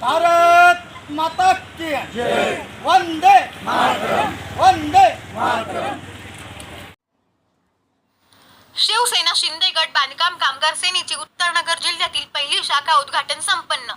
भारत माता की वंदे वंदे शिवसेना शिंदे गट बांधकाम कामगार सेनेची उत्तर नगर जिल्ह्यातील पहिली शाखा उद्घाटन संपन्न.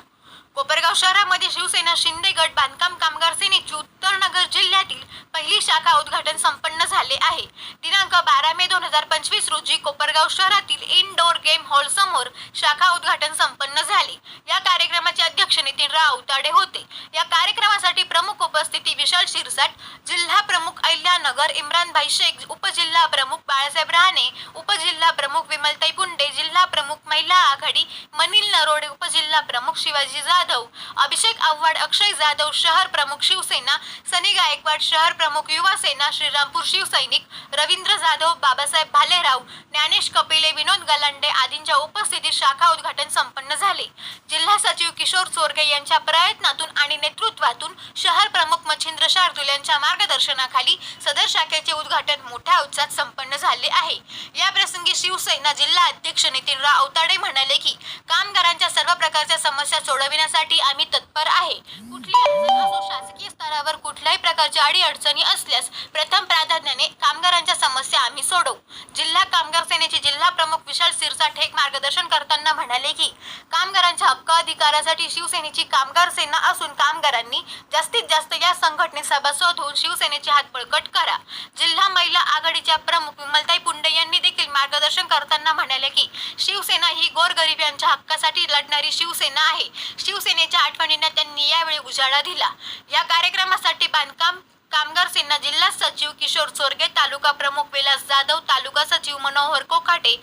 कोपरगाव शहरामध्ये शिवसेना शिंदे गट बांधकाम कामगार सेनेची उत्तर नगर जिल्ह्यातील पहिली शाखा उद्घाटन संपन्न झाले आहे. दिनांक बारा मे दोन हजार पंचवीस रोजी कोपरगाव शहरातील इनडोअर गेम हॉल समोर शाखा उद्घाटन संपन्न झाले. या कार्यक्रमाचे अध्यक्ष नितीनराव अवताडे होते. या कार्यक्रमासाठी प्रमुख उपस्थिती विशाल शिरसाट जिल्हा प्रमुख अहिल्यानगर इम्रानभाई शेख उपजिल्हा प्रमुख बाळासाहेब रहाणे उपजिल्हा प्रमुख विमलताई पुंडे जिल्हा प्रमुख महिला आघाडी मनील नरोडे उपजिल्हा प्रमुख शिवाजी जाधव अभिषेक आव्हाड अक्षय जाधव शहर प्रमुख शिवसेना सनी गायकवाड शहर प्रमुख युवा सेना श्रीरामपूर शिवसैनिक रवींद्र जाधव बाबासाहेब भालेराव ज्ञानेश कपिले विनोद गलांडे आदींच्या उपस्थितीत शाखा उद्घाटन संपन्न झाले. जिल्हा सचिव किशोर चोरगे यांच्या प्रयत्नातून आणि नेतृत्वातून शहर प्रमुख मच्छिंद्र शार्दुल यांच्या मार्गदर्शनाखाली सदर शाखेचे उद्घाटन मोठ्या उत्साहात संपन्न झाले आहे. या प्रसंगी शिवसेना जिल्हा अध्यक्ष नितीनराव अवताडे म्हणाले की कामगारांच्या सर्व प्रकारच्या समस्या सोडविण्यासाठी आम्ही तत्पर आहे. कुठली शासकीय स्तरावर कुठल्याही प्रकारची अडी अडचणी असल्यास प्रथम प्राधान्याने कामगारांच्या समस्या आम्ही सोडवू. जिल्हा कामगार सेनेचे जिल्हा प्रमुख विशाल सिरसाठ मार्गदर्शन करताना म्हणाले की कामगारांच्या हक्क अधिकारासाठी शिवसेनेची कामगार सेना असून कामगारांनी जास्तीत जास्त या संघटनेत सभासद होऊन शिवसेनेचे हात बळकट करा. जिल्हा महिला आघाडीच्या प्रमुख विमलताई पुंडे यांनी देखील मार्गदर्शन करताना म्हणाले की शिवसेना ही गोरगरिबांच्या हक्कासाठी लढणारी शिवसेना आहे. शिवसेनेच्या आठवणींना त्यांनी यावेळी उजाळा दिला. या कार्यक्रमासाठी बांधकाम कामगार सेना जिल्हा सचिव किशोर चोरगे तालुका प्रमुख विलास जाधव तालुका सचिव मनोहर कोकाटे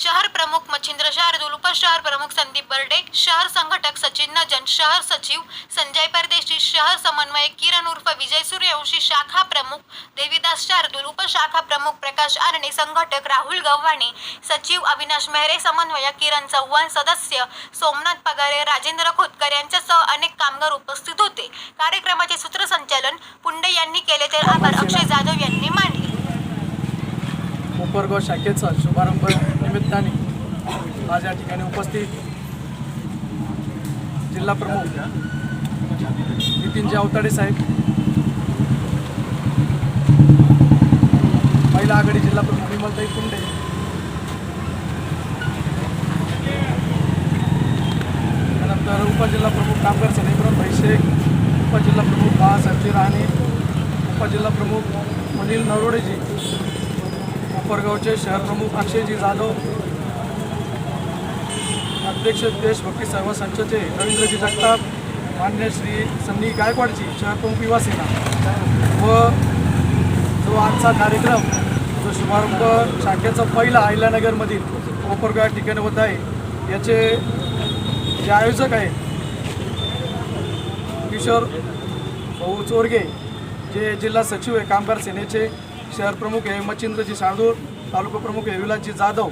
शहर प्रमुख मच्छिंद्र शार्दूल उपशहर प्रमुख संदीप बर्डे शहर संघटक सचिन नजन शहर सचिव संजय परदेशी शहर समन्वयक किरण उर्फ विजय सूर्यवंशी शाखा प्रमुख देवीदास शार्दूल उपशाखा प्रमुख प्रकाश आरणे संघटक राहुल गव्हाणे सचिव अविनाश मेहरे समन्वयक किरण चव्हाण सदस्य सोमनाथ पगारे राजेंद्र खोतकर यांच्यासह अनेक कामगार उपस्थित होते. कार्यक्रमाचे सूत्रसंचालन पुंडे यांनी केले तर आभार. अक्षय जाधव यांनी मानले. कोपरगाव शाखेचा शुभारंभ निमित्ताने आज या ठिकाणी उपस्थित जिल्हा प्रमुख नितीनजी अवताडे साहेब महिला आघाडी जिल्हा प्रमुख विमलताई कुंडे त्यानंतर उपजिल्हा प्रमुख कामगार सेना इब्राहिम भाई शेख उपजिल्हा प्रमुख बाळासाहेबजी राणे उपजिल्हा प्रमुख अनिल नरोडेजी कोपरगावचे शहरप्रमुख अक्षयजी जाधव अध्यक्ष देशभक्ती सर्व संचचे रवींद्रजी जगताप मान्य श्री सन्नी गायकवाडजी शहरप्रमुख युवा सेना. व जो आजचा कार्यक्रम जो शुभारंभ शाखेचा पहिला अहिल्यानगरमधील कोपरगाव या ठिकाणी होत आहे याचे जे आयोजक आहेत किशोर भाऊ चोरगे जे जिल्हा सचिव आहे कामगार सेनेचे शहर प्रमुख आहे मच्छिंद्रजी साळदूर तालुका प्रमुख आहे विलासजी जाधव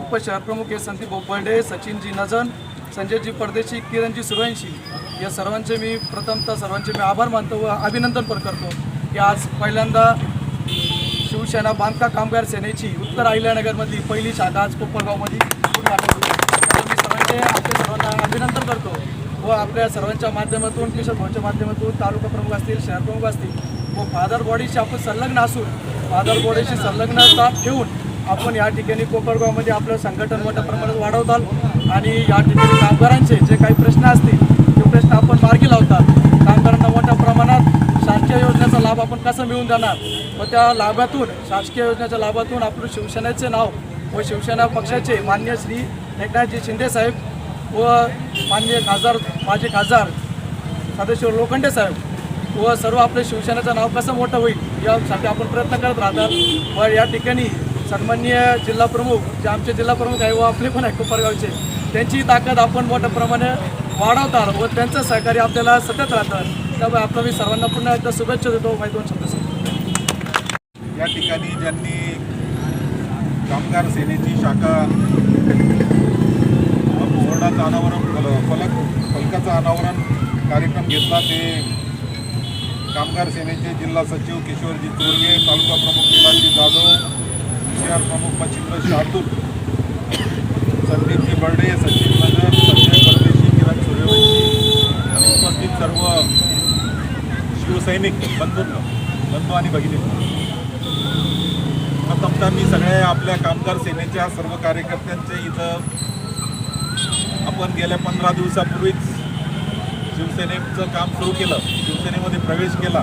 उपशहर प्रमुख आहे संदीप बर्डे सचिनजी नजन संजयजी परदेशी किरणजी सुरवंशी या सर्वांचे मी प्रथमतः सर्वांचे मी आभार मानतो व अभिनंदन पण करतो की आज पहिल्यांदा शिवसेना बांधका कामगार सेनेची उत्तर अहिल्यानगरमधली पहिली शाखा आज कोपरगावमध्ये मी सर्वांचे आपल्या सर्वांना अभिनंदन करतो व आपल्या सर्वांच्या माध्यमातून किशोर भाऊच्या माध्यमातून तालुका प्रमुख असतील शहर प्रमुख असतील व फादर बॉडीशी आपण संलग्न असून फादर बॉडीशी संलग्नता ठेवून आपण या ठिकाणी कोपरगावमध्ये आपलं संघटन मोठ्या प्रमाणात वाढवताल. आणि या ठिकाणी कामगारांचे जे काही प्रश्न असतील ते प्रश्न आपण मार्गी लावतात कामगारांना मोठ्या प्रमाणात शासकीय योजनेचा लाभ आपण कसा मिळवून देणार? व त्या लाभातून शासकीय योजनेच्या लाभातून आपलं शिवसेनेचे नाव व शिवसेना पक्षाचे मान्य श्री एकनाथजी शिंदेसाहेब व मान्य खासदार माजी खासदार सदाशिव लोखंडे साहेब व सर्व आपल्या शिवसेनेचं नाव कसं मोठं होईल यासाठी आपण प्रयत्न करत राहतात. व या ठिकाणी सन्मान्य जिल्हाप्रमुख जे आमचे जिल्हाप्रमुख आहे व आपले पण आहे कोपरगावचे त्यांची ताकद आपण मोठ्या प्रमाणे वाढवतात व त्यांचं सहकार्य आपल्याला सतत राहतात त्यामुळे आपलं मी सर्वांना पुन्हा एकदा शुभेच्छा देतो. माहिती दोन शब्द या ठिकाणी ज्यांनी कामगार सेनेची शाखा बोर्डाचं अनावरण फलक फलकाचं अनावरण कार्यक्रम घेतला ते कामगार सेनेचे जिल्हा सचिव किशोरजी चोरगे तालुका प्रमुख निलाजी जाधव शहर प्रमुख मच्छिंद्र शातूर संदीपजी बर्डे सचिन नगर संजय परदेशी किरण सूर्यवंशी आणि उपस्थित सर्व शिवसैनिक बंधूंनो बंधू आणि भगिनी प्रथमतः मी सगळ्या आपल्या कामगार सेनेच्या सर्व कार्यकर्त्यांचे इथं आपण गेल्या पंधरा दिवसापूर्वीच शिवसेनेचं काम सुरू केलं शिवसेनेमध्ये प्रवेश केला.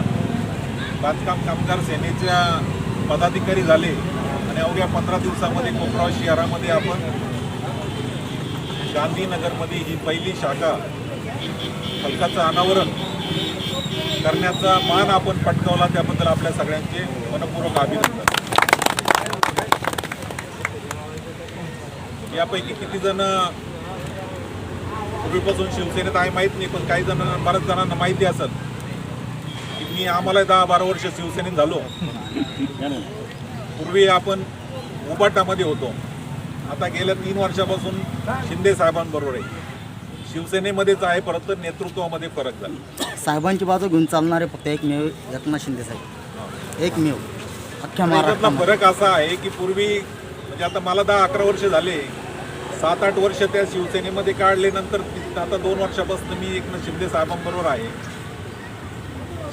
बांधकाम कामगार सेनेच्या पदाधिकारी झाले आणि अवघ्या पंधरा दिवसामध्ये कोपराव शहरामध्ये आपण गांधीनगरमध्ये ही पहिली शाखा फलकाचं अनावरण करण्याचा मान आपण पटकावला त्याबद्दल आपल्या सगळ्यांचे मनपूर्वक अभिनंदन. यापैकी किती जण पूर्वीपासून शिवसेनेत आहे माहीत नाही पण काही जणांना बऱ्याच जणांना माहिती असेल की मी आम्हाला दहा बारा वर्ष शिवसेनेत झालो. पूर्वी आपण उबाटामध्ये होतो. आता गेल्या तीन वर्षापासून शिंदे साहेबांबरोबर आहे. शिवसेनेमध्येच आहे परंतु नेतृत्वामध्ये फरक झाला. साहेबांची बाजू घेऊन चालणारे फक्त एकमेव एकनाथ शिंदे साहेब. एकमेव. अख्ख्या महाराष्ट्रामध्ये. फरक असा आहे की पूर्वी म्हणजे आता मला दहा अकरा वर्ष झाले. सात आठ वर्ष त्या शिवसेनेमध्ये काढले नंतर आता दोन वर्षापासून मी एकनाथ शिंदे साहेबांबरोबर आहे.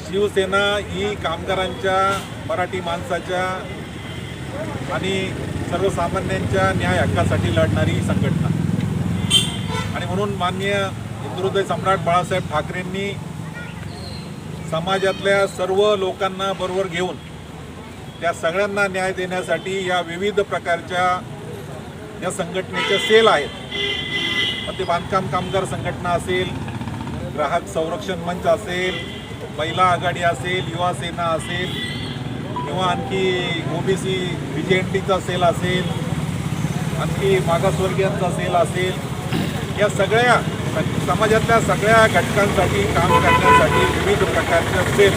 शिवसेना ही कामगारांच्या मराठी माणसाच्या आणि सर्वसामान्यांच्या न्याय हक्कासाठी लढणारी संघटना. आणि म्हणून माननीय हिंदुहृदय सम्राट बाळासाहेब ठाकरेंनी समाजातल्या सर्व लोकांना बरोबर घेऊन त्या सगळ्यांना न्याय देण्यासाठी या विविध प्रकारच्या या संघटनेच्या सेल आहेत. मग ते बांधकाम कामगार संघटना असेल ग्राहक संरक्षण मंच असेल महिला आघाडी असेल युवा सेना असेल किंवा आणखी ओबीसी बी जे एन टीचा सेल असेल आणखी मागासवर्गीयांचा सेल असेल या सगळ्या समाजातल्या सगळ्या घटकांसाठी काम करण्यासाठी विविध प्रकारच्या सेल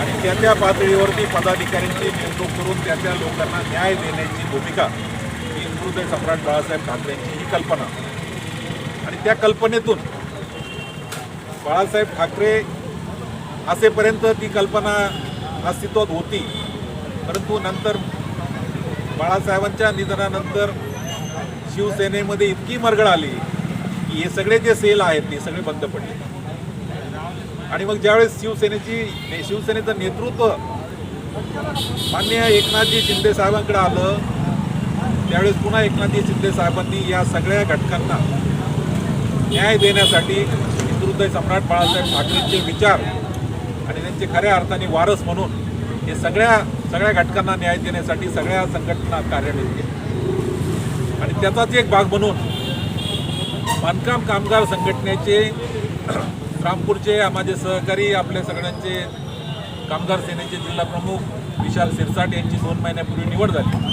आणि त्या त्या पातळीवरती पदाधिकाऱ्यांची नेमणूक करून त्या त्या लोकांना न्याय देण्याची भूमिका ही सम्राट बाळासाहेब ठाकरेंची ही कल्पना. आणि त्या कल्पनेतून बाळासाहेब ठाकरे असेपर्यंत ती कल्पना अस्तित्वात होती. परंतु नंतर बाळासाहेबांच्या निधनानंतर शिवसेनेमध्ये इतकी मरगळ आली की हे सगळे जे सेल आहेत ते सगळे बंद पडले. आणि मग ज्यावेळेस शिवसेनेची शिवसेनेचं नेतृत्व मान्य एकनाथजी शिंदे साहेबांकडे आलं त्यावेळेस पुन्हा एकनाथजी शिंदे साहेबांनी या सगळ्या घटकांना न्याय देण्यासाठी हिंदुहृदय सम्राट बाळासाहेब ठाकरेंचे विचार आणि त्यांचे खऱ्या अर्थाने वारस म्हणून हे सगळ्या सगळ्या घटकांना न्याय देण्यासाठी सगळ्या संघटना कार्यान्वित केल्या आणि त्याचाच एक भाग म्हणून बांधकाम कामगार संघटनेचे रामपूरचे माझे सहकारी आपल्या सगळ्यांचे कामगार सेनेचे जिल्हा प्रमुख विशाल सिरसाट यांची दोन महिन्यापूर्वी निवड झाली.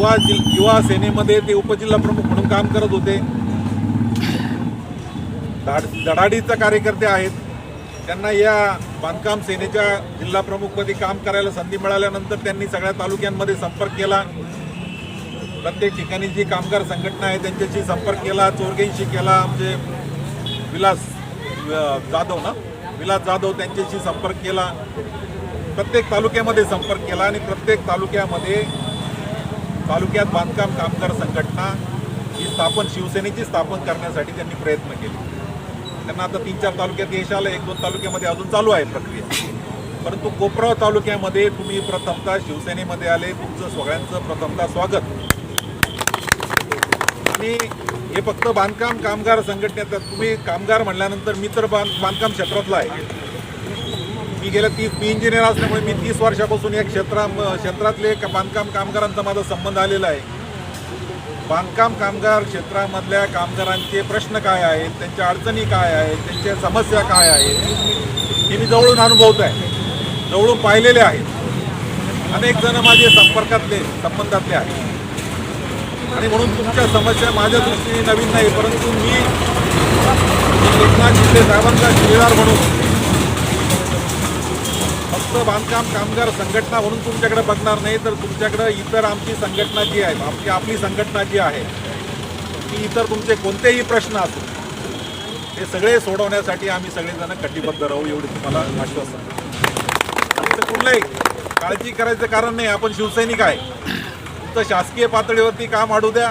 युवा जिल युवा सेनेमध्ये ते उपजिल्हा प्रमुख म्हणून काम करत होते. धाड धडाडीचे कार्यकर्ते आहेत. त्यांना या बांधकाम सेनेच्या जिल्हा प्रमुखपदी काम करायला संधी मिळाल्यानंतर त्यांनी सगळ्या तालुक्यांमध्ये संपर्क केला. प्रत्येक ठिकाणी जी कामगार संघटना आहे त्यांच्याशी संपर्क केला चोरगेंशी केला. म्हणजे विलास जाधव ना? विलास जाधव त्यांच्याशी संपर्क केला. प्रत्येक तालुक्यामध्ये संपर्क केला आणि प्रत्येक तालुक्यामध्ये तालुक्यात बांधकाम कामगार संघटना ही स्थापन शिवसेनेची स्थापन करण्यासाठी त्यांनी प्रयत्न केले. त्यांना आता तीन चार तालुक्यात यश आलं एक दोन तालुक्यामध्ये अजून चालू आहे प्रक्रिया. परंतु कोपराव तालुक्यामध्ये तुम्ही प्रथमतः शिवसेनेमध्ये आले तुमचं सगळ्यांचं प्रथमतः स्वागत. आणि हे फक्त बांधकाम कामगार संघटनेत तुम्ही कामगार म्हणल्यानंतर मी तर बांधकाम क्षेत्रातला आहे. मी गेल्या तीस मी इंजिनियर असल्यामुळे मी तीस वर्षापासून या क्षेत्रा क्षेत्रातले बांधकाम कामगारांचा माझा संबंध आलेला आहे. बांधकाम कामगार क्षेत्रामधल्या कामगारांचे प्रश्न काय आहेत त्यांच्या अडचणी काय आहेत त्यांच्या समस्या काय आहेत हे मी जवळून अनुभवत आहे जवळून पाहिलेले आहेत. अनेक जण माझे संपर्कातले संबंधातले आहेत. आणि म्हणून तुमच्या समस्या माझ्या दृष्टीने नवीन नाही परंतु मी एकनाथ शिंदे साहेबांचा शिलेदार म्हणून फक्त बांधकाम कामगार संघटना म्हणून तुमच्याकडे बघणार नाही तर तुमच्याकडे इतर आमची संघटना जी आहे आमची आपली संघटना जी आहे ती इतर तुमचे कोणतेही प्रश्न असो हे सगळे सोडवण्यासाठी आम्ही सगळेजण कटिबद्ध राहू एवढी तुम्हाला आश्वासन कुठलंही काळजी करायचं कारण नाही आपण शिवसैनिक आहे. तुमचं शासकीय पातळीवरती काम आडू द्या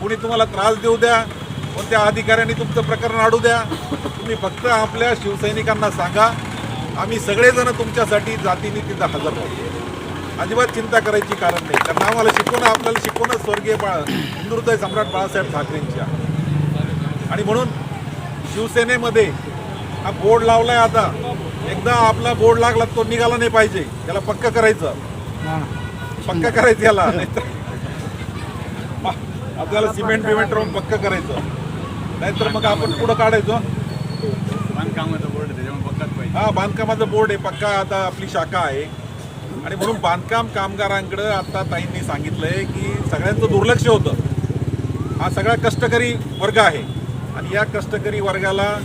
कुणी तुम्हाला त्रास देऊ द्या कोणत्या अधिकाऱ्यांनी तुमचं प्रकरण आडू द्या तुम्ही फक्त आपल्या शिवसैनिकांना सांगा आम्ही सगळेजण तुमच्यासाठी जातीने तिथं हजर राहतो अजिबात चिंता करायची कारण नाही. कारण आम्हाला शिकवणं आपल्याला शिकवणं स्वर्गीय बाळ हिंदुहृदय सम्राट बाळासाहेब ठाकरेंच्या. आणि म्हणून शिवसेनेमध्ये हा बोर्ड लावलाय आता. एकदा आपला बोर्ड लागला तो निघाला नाही पाहिजे. त्याला पक्क करायचं. पक्क करायचं याला. नाहीतर आपल्याला सिमेंट बिमेंट राहून पक्क करायचं. नाहीतर मग आपण पुढं काढायचं. हा बांधकामाचं बोर्ड आहे पक्का आता आपली शाखा आहे. आणि म्हणून बांधकाम कामगारांकडं आता ताईंनी सांगितलंय की सगळ्यांचं दुर्लक्ष होतं. हा सगळा कष्टकरी वर्ग आहे. आणि या कष्टकरी वर्गाला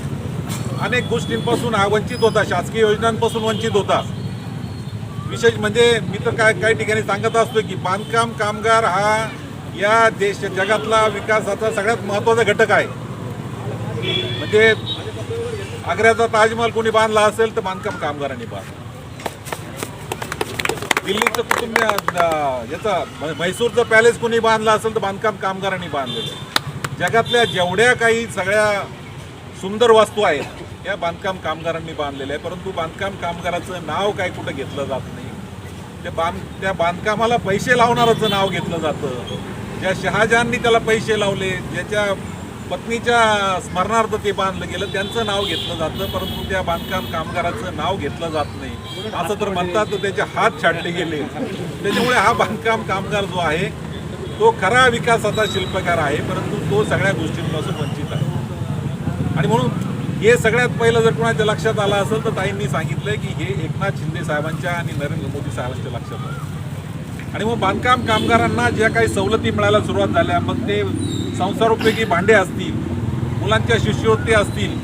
अनेक गोष्टींपासून हा वंचित होता शासकीय योजनांपासून वंचित होता. विशेष म्हणजे मी तर काय काही ठिकाणी सांगत असतो की बांधकाम कामगार हा या देश जगातला विकासाचा सगळ्यात महत्त्वाचा घटक आहे. म्हणजे आग्र्याचा ताजमहल कोणी बांधला असेल तर बांधकाम कामगारांनी बांधला दिल्लीचं कुटुंब याचा म्हैसूरचं पॅलेस कोणी बांधलं असेल तर बांधकाम कामगारांनी बांधलेलं आहे. जगातल्या जेवढ्या काही सगळ्या सुंदर वास्तू आहेत या बांधकाम कामगारांनी बांधलेल्या आहे परंतु बांधकाम कामगाराचं नाव काय कुठं घेतलं जात नाही. त्या बांध त्या बांधकामाला पैसे लावणाराचं नाव घेतलं जातं. ज्या शहाजहाननी त्याला पैसे लावले ज्याच्या पत्नीच्या स्मरणार्थ ते बांधलं गेलं. त्यांचं नाव घेतलं जातं परंतु त्या बांधकाम कामगाराचं नाव घेतलं जात नाही. असं तर म्हणतात तर त्याचे हात छाडले गेले. त्याच्यामुळे हा बांधकाम कामगार जो आहे तो खरा विकासाचा शिल्पकार आहे परंतु तो सगळ्या गोष्टींपासून वंचित आहे. आणि म्हणून हे सगळ्यात पहिलं जर कोणाच्या लक्षात आलं असेल तर ताईंनी सांगितलं की हे एकनाथ शिंदे साहेबांच्या आणि नरेंद्र मोदी साहेबांच्या लक्षात आलं आणि मग बांधकाम कामगारांना ज्या काही सवलती मिळायला सुरुवात झाल्या मग ते संसारोपयोगी भांडे असतील मुलांच्या शिष्यवृत्ती असतील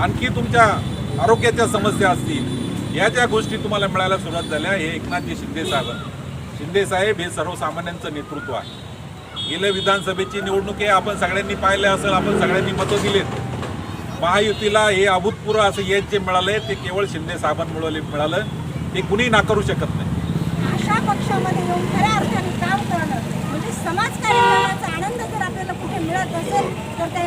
आणखी तुमच्या आरोग्याच्या समस्या असतील या ज्या गोष्टी तुम्हाला मिळायला सुरुवात झाल्या हे एकनाथजी शिंदे साहेब. शिंदे साहेब हे सर्वसामान्यांचं नेतृत्व आहे. गेल्या विधानसभेची निवडणूक हे आपण सगळ्यांनी पाहिले असेल आपण सगळ्यांनी मतं दिलेत. महायुतीला हे अभूतपूर्व असं यश जे मिळालंय ते केवळ शिंदे साहेबांमुळे मिळालं. ते कुणी नाकारू शकत नाही. अशा पक्षामध्ये येऊन खऱ्या अर्थाने काम करणं म्हणजे समाजकार्य करण्याचा आनंद जर आपल्याला कुठे मिळत असेल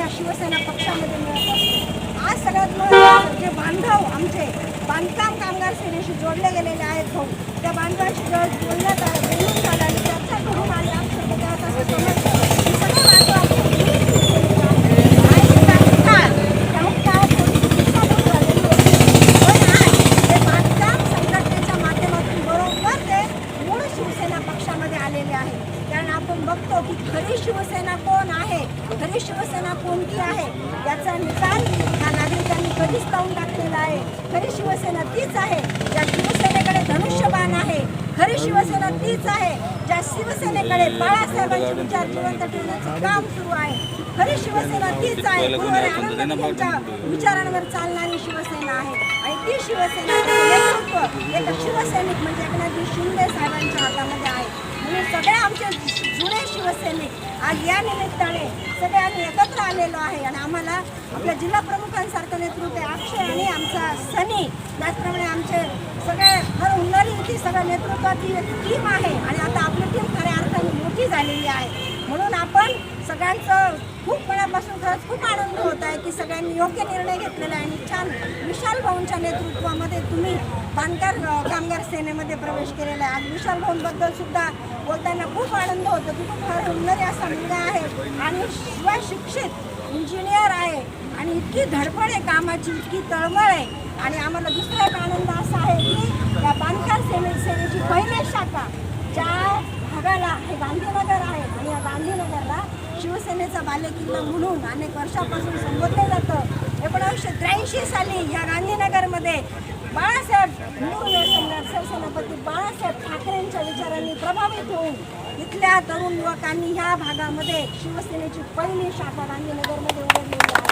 या शिवसेना पक्षामध्ये मिळत असतो. आज सगळ्यात महत्त्वाचं जे बांधव आमचे बांधकाम कामगार सेनेशी जोडले गेलेले आहेत भाऊ. त्या बांधवांशी जेव्हा बोलण्यात आलं बोलून झालं आणि चर्चा करून आली आमच्या हृदयात असं समजलं की सगळे बांधव आपले हिंदू शिवसैनिक आहेत. आणि काही काळ, काही काळ थोडी दिशाभूल झालेली होती. पण आज हे बांधकाम संघटनेच्या माध्यमातून बरोबर ते मूळ शिवसेना पक्षामध्ये आलेले आहे कारण आपण बघतो की खरी शिवसेना कोण आहे? खरी शिवसेना कोणती आहे? याचा निकाल ह्या नागरिकांनी कधीच लावून टाकलेला आहे. खरी शिवसेना तीच आहे ज्या शिवसेनेकडे धनुष्यबाण आहे. खरी शिवसेना तीच आहे ज्या शिवसेनेकडे बाळासाहेबांचे विचार जिवंत ठेवण्याचं काम सुरू आहे. खरी शिवसेना तीच आहे यांच्या विचारांवर चालणारी शिवसेना आहे. आणि ती शिवसेना एक शिवसैनिक म्हणजे एकनाथजी शिंदे साहेबांच्या हातामध्ये सगळे आमचे जुने शिवसैनिक आज या निमित्ताने सगळे आम्ही एकत्र आलेलो आहे आणि आम्हाला आपल्या जिल्हा प्रमुखांसारखं नेतृत्व आहे. अक्षय आणि आमचा सनी त्याचप्रमाणे आमचे सगळे हर उन्हाळी इथे सगळ्या नेतृत्वाची एक टीम आहे आणि आता आपली टीम खऱ्या अर्थाने मोठी झालेली आहे. म्हणून आपण सगळ्यांचं खूप मनापासून खरंच खूप आनंद होत आहे की सगळ्यांनी योग्य निर्णय घेतलेला आहे आणि छान विशाल भाऊंच्या नेतृत्वामध्ये तुम्ही बांधकार कामगार सेनेमध्ये प्रवेश केलेला आहे. आज विशाल भाऊंबद्दल सुद्धा बोलताना खूप आनंद होतो की खूप फार हुन्नरी असा मुलगा आहे आणि शिवाय शिक्षित इंजिनियर आहे. आणि इतकी धडपड आहे कामाची इतकी तळमळ आहे. आणि आम्हाला दुसरा एक आनंद असा आहे की या बांधकाम सेने सेनेची पहिली शाखा ज्या भागाला हे गांधीनगर आहे. आणि या गांधीनगरला शिवसेनेचा बालेकिल्ला म्हणून अनेक वर्षापासून संबोधलं जातं. एकोणावीसशे त्र्याऐंशी साली या गांधीनगरमध्ये बाळासाहेब हिंदू सम्राट सरसेनापती बाळासाहेब ठाकरेंच्या विचारांनी प्रभावित होऊन इथल्या तरुण युवकांनी ह्या भागामध्ये शिवसेनेची पहिली शाखा गांधीनगरमध्ये उघडलेली आहे.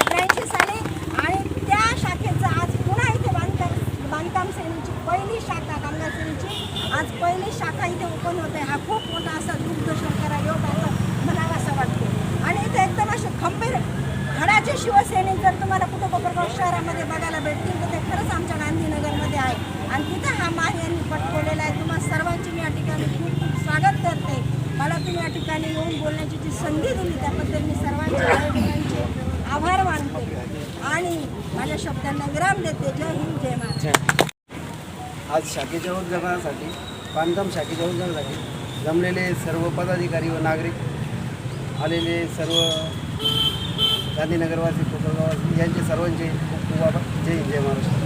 त्र्याऐंशी साली आणि त्या शाखेचं आज पुन्हा इथे बांधकाम बांधकाम सेनेची पहिली शाखा कामगार सेनेची आज पहिली शाखा इथे ओपन होते हा खूप मोठा असा दुग्ध शर्करा योग असं म्हणावा असं वाटतो आणि इथे एकदम असे खंबीर धडाचे शिवसैनिक जर तुम्हाला कुठं कोपरगाव शहरामध्ये बघायला भेटतील तर ते खरंच आमच्या गांधीनगरमध्ये आहे आणि तिथं हा मान यांनी पटकवलेला आहे तुम्हाला सर्वांची मी या ठिकाणी खूप खूप स्वागत करते मला तुम्ही या ठिकाणी येऊन बोलण्याची जी संधी दिली त्याबद्दल मी सर्वांचे आभार मानते. आणि माझ्या शब्दांना विराम देते. जय हिंद जय आज शाखेच्या उद्घाटनासाठी बांधकाम शाखेच्या उद्घाटनासाठी जमलेले सर्व पदाधिकारी व नागरिक आलेले सर्व गांधीनगरवासी कोकणगाववासी यांचे सर्वांचे खूप खूप आभार. जय हिंद जय महाराष्ट्र.